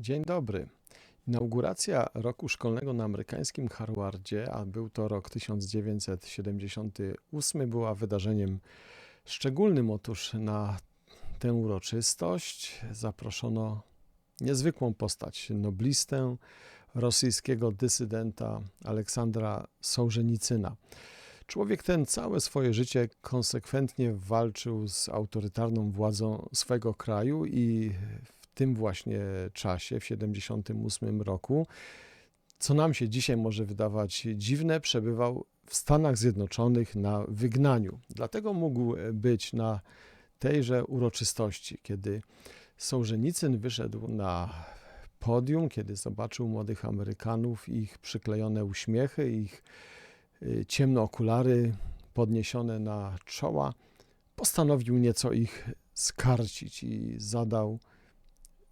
Dzień dobry. Inauguracja roku szkolnego na amerykańskim Harvardzie, a był to rok 1978, była wydarzeniem szczególnym. Otóż na tę uroczystość zaproszono niezwykłą postać, noblistę rosyjskiego dysydenta Aleksandra Sołżenicyna. Człowiek ten całe swoje życie konsekwentnie walczył z autorytarną władzą swego kraju i tym właśnie czasie, w 1978 roku, co nam się dzisiaj może wydawać dziwne, przebywał w Stanach Zjednoczonych na wygnaniu. Dlatego mógł być na tejże uroczystości, kiedy Sołżenicyn wyszedł na podium, kiedy zobaczył młodych Amerykanów, ich przyklejone uśmiechy, ich y, ciemne okulary podniesione na czoła, postanowił nieco ich skarcić i zadał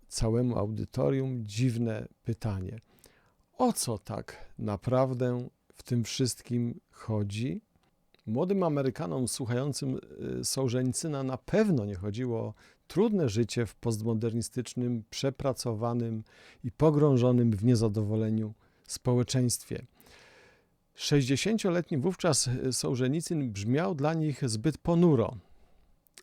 całemu audytorium dziwne pytanie: o co tak naprawdę w tym wszystkim chodzi? Młodym Amerykanom słuchającym y, Sołżenicyna na pewno nie chodziło o trudne życie w postmodernistycznym, przepracowanym i pogrążonym w niezadowoleniu społeczeństwie. 60-letni wówczas Sołżenicyn brzmiał dla nich zbyt ponuro,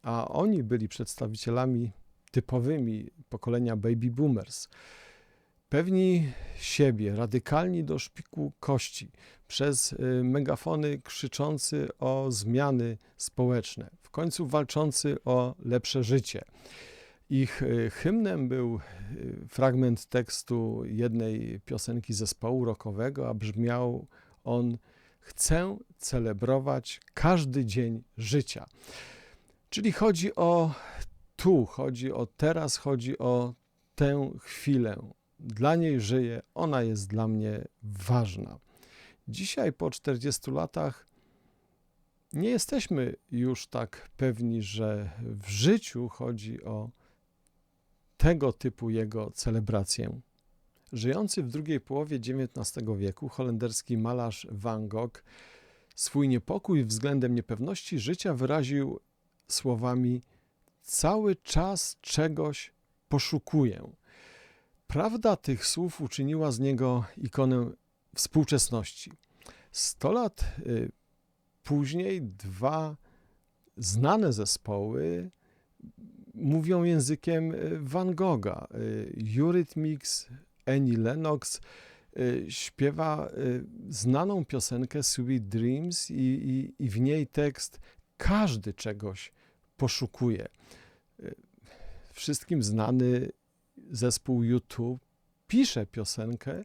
a oni byli przedstawicielami typowymi pokolenia baby boomers. Pewni siebie, radykalni do szpiku kości, przez y, megafony krzyczący o zmiany społeczne, w końcu walczący o lepsze życie. Ich y, hymnem był y, fragment tekstu jednej piosenki zespołu rockowego, a brzmiał on: Chcę celebrować każdy dzień życia. Czyli chodzi o tu, chodzi o teraz, chodzi o tę chwilę. Dla niej żyję, ona jest dla mnie ważna. Dzisiaj, po 40 latach, nie jesteśmy już tak pewni, że w życiu chodzi o tego typu jego celebrację. Żyjący w drugiej połowie XIX wieku holenderski malarz Van Gogh swój niepokój względem niepewności życia wyraził słowami: Cały czas czegoś poszukuję. Prawda tych słów uczyniła z niego ikonę współczesności. Sto lat y, później dwa znane zespoły mówią językiem y, Van Gogha. Y, Eurythmics, Annie Lennox śpiewa znaną piosenkę Sweet Dreams i, i, i w niej tekst każdy czegoś poszukuje. Wszystkim znany zespół YouTube pisze piosenkę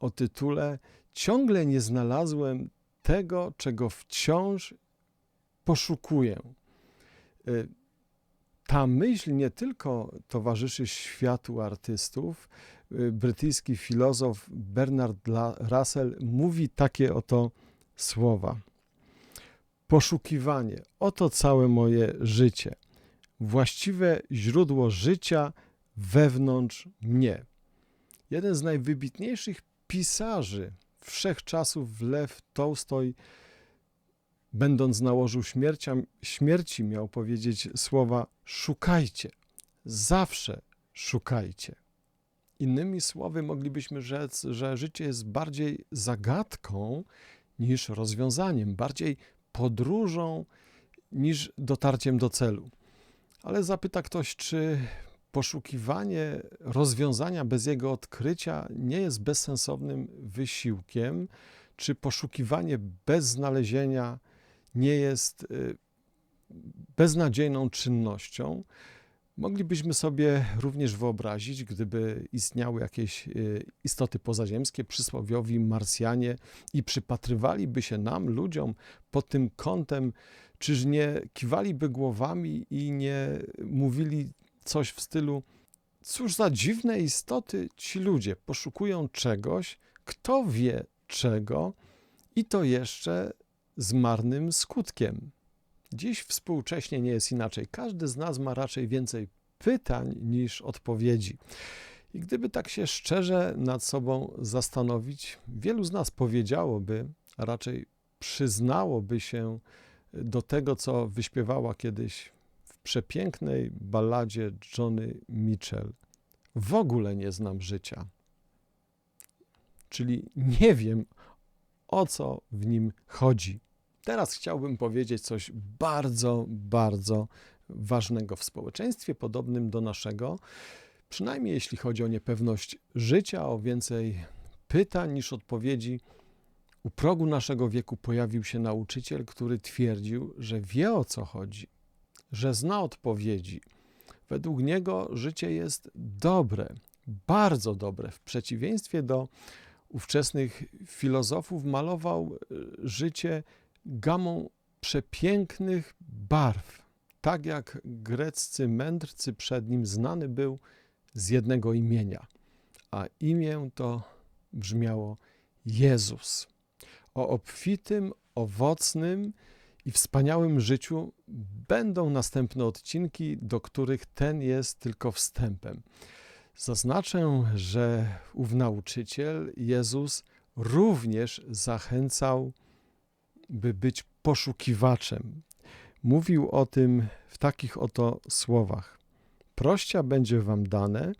o tytule Ciągle nie znalazłem tego, czego wciąż poszukuję. Y, ta myśl nie tylko towarzyszy światu artystów. Y, brytyjski filozof Bernard Russell mówi takie oto słowa. Poszukiwanie oto całe moje życie. Właściwe źródło życia wewnątrz mnie. Jeden z najwybitniejszych pisarzy wszechczasów, Lew Tolstoj, będąc na łożu śmierci, miał powiedzieć słowa: szukajcie, zawsze szukajcie. Innymi słowy, moglibyśmy rzec, że życie jest bardziej zagadką niż rozwiązaniem, bardziej podróżą niż dotarciem do celu. Ale zapyta ktoś, czy poszukiwanie rozwiązania bez jego odkrycia nie jest bezsensownym wysiłkiem, czy poszukiwanie bez znalezienia nie jest y, beznadziejną czynnością. Moglibyśmy sobie również wyobrazić, gdyby istniały jakieś y, istoty pozaziemskie, przysłowiowi Marsjanie i przypatrywaliby się nam, ludziom, pod tym kątem, czyż nie kiwaliby głowami i nie mówili coś w stylu: Cóż za dziwne istoty ci ludzie poszukują czegoś, kto wie czego, i to jeszcze z marnym skutkiem. Dziś współcześnie nie jest inaczej. Każdy z nas ma raczej więcej pytań niż odpowiedzi. I gdyby tak się szczerze nad sobą zastanowić, wielu z nas powiedziałoby, a raczej przyznałoby się do tego, co wyśpiewała kiedyś w przepięknej balladzie Johnny Mitchell. w ogóle nie znam życia. Czyli nie wiem, o co w nim chodzi. Teraz chciałbym powiedzieć coś bardzo, bardzo ważnego w społeczeństwie podobnym do naszego, przynajmniej jeśli chodzi o niepewność życia, o więcej pytań niż odpowiedzi. U progu naszego wieku pojawił się nauczyciel, który twierdził, że wie o co chodzi, że zna odpowiedzi. Według niego życie jest dobre, bardzo dobre. W przeciwieństwie do ówczesnych filozofów, malował e, życie gamą przepięknych barw, tak jak greccy mędrcy przed nim znany był z jednego imienia, a imię to brzmiało Jezus. O obfitym, owocnym i wspaniałym życiu będą następne odcinki, do których ten jest tylko wstępem. Zaznaczę, że ów nauczyciel, Jezus, również zachęcał, by być poszukiwaczem. Mówił o tym w takich oto słowach: Prościa będzie wam dane,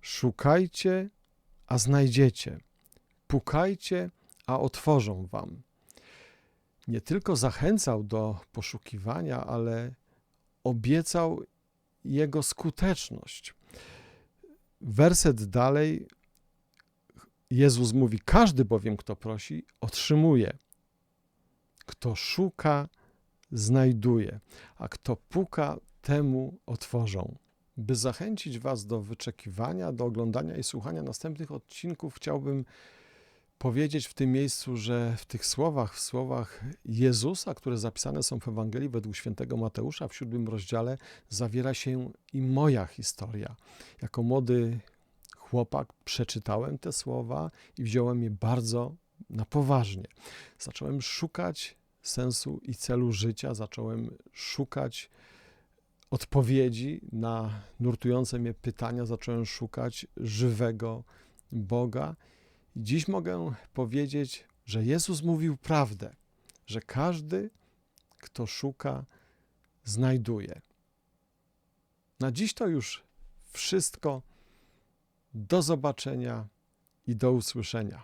szukajcie, a znajdziecie, pukajcie, a otworzą wam. Nie tylko zachęcał do poszukiwania, ale obiecał jego skuteczność werset dalej Jezus mówi: Każdy bowiem, kto prosi, otrzymuje. Kto szuka, znajduje, a kto puka, temu otworzą. By zachęcić Was do wyczekiwania, do oglądania i słuchania następnych odcinków, chciałbym powiedzieć w tym miejscu, że w tych słowach, w słowach Jezusa, które zapisane są w Ewangelii według świętego Mateusza w siódmym rozdziale, zawiera się i moja historia. Jako młody chłopak przeczytałem te słowa i wziąłem je bardzo na poważnie. Zacząłem szukać sensu i celu życia, zacząłem szukać odpowiedzi na nurtujące mnie pytania, zacząłem szukać żywego Boga Dziś mogę powiedzieć, że Jezus mówił prawdę, że każdy, kto szuka, znajduje. Na dziś to już wszystko. Do zobaczenia i do usłyszenia.